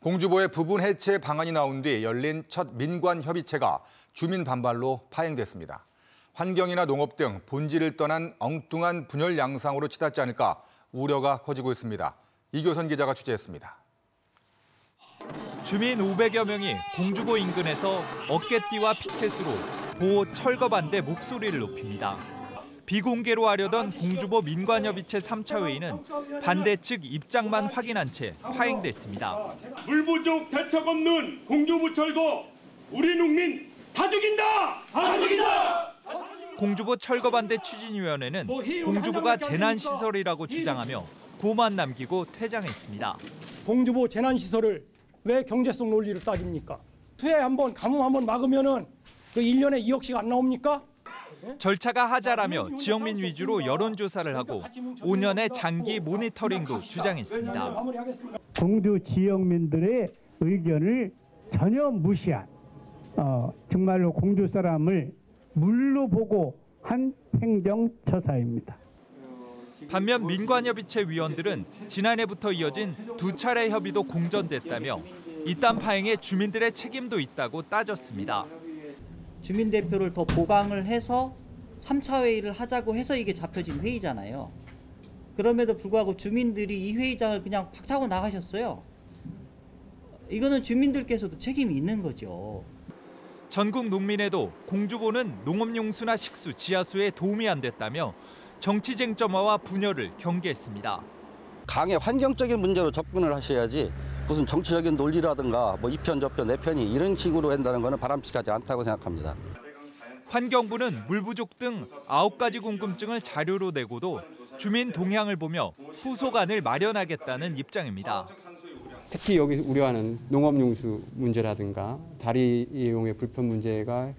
공주보의 부분 해체 방안이 나온 뒤 열린 첫 민관 협의체가 주민 반발로 파행됐습니다. 환경이나 농업 등 본질을 떠난 엉뚱한 분열 양상으로 치닫지 않을까 우려가 커지고 있습니다. 이교선 기자가 취재했습니다. 주민 500여 명이 공주보 인근에서 어깨띠와 피켓으로 보호 철거 반대 목소리를 높입니다. 비공개로 하려던 공주보 민관협의체 3차 회의는 반대 측 입장만 확인한 채 파행됐습니다. 물 부족 대책 없는 공주부 철거 우리 농민 다 죽인다! 다 죽인다! 공주보 철거 반대 추진위원회는 공주보가 재난시설이라고 주장하며 고만 남기고 퇴장했습니다. 공주보 재난시설을 왜 경제성 논리를 따집니까? 수해 한번 가뭄 한번 막으면은 그 1년에 2억씩 안 나옵니까? 절차가 하자라며 지역민 위주로 여론조사를 하고 5년의 장기 모니터링도 주장했습니다. 공주 지역민들의 의견을 전혀 무시한 어, 정말로 공주 사람을 물로 보고 한 행정처사입니다. 반면 민관협의체 위원들은 지난해부터 이어진 두 차례 협의도 공전됐다며 이딴 파행에 주민들의 책임도 있다고 따졌습니다. 주민 대표를 더 보강을 해서 3차 회의를 하자고 해서 이게 잡혀진 회의잖아요. 그럼에도 불구하고 주민들이 이 회의장을 그냥 팍 차고 나가셨어요. 이거는 주민들께서도 책임이 있는 거죠. 전국 농민에도 공주보는 농업용수나 식수, 지하수에 도움이 안 됐다며 정치 쟁점화와 분열을 경계했습니다. 강의 환경적인 문제로 접근을 하셔야지 무슨 정치적인 논리라든가 뭐 이편 저편 내 편이 이런 식으로 한다는 것은 바람직하지 않다고 생각합니다. 환경부는 물 부족 등 아홉 가지 궁금증을 자료로 내고도 주민 동향을 보며 후소간을 마련하겠다는 입장입니다. 특히 여기 우려하는 농업용수 문제라든가 다리 이용의 불편 문제가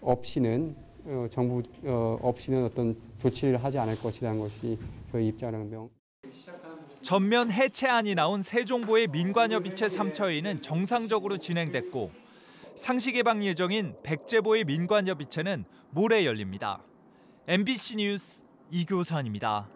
없이는 어, 정부 어, 없이는 어떤 조치를 하지 않을 것이라는 것이 저희 입장이라는 명. 전면 해체안이 나온 세종보의 민관협의체 3차 회의는 정상적으로 진행됐고 상시 개방 예정인 백제보의 민관협의체는 모레 열립니다. MBC 뉴스 이교선입니다.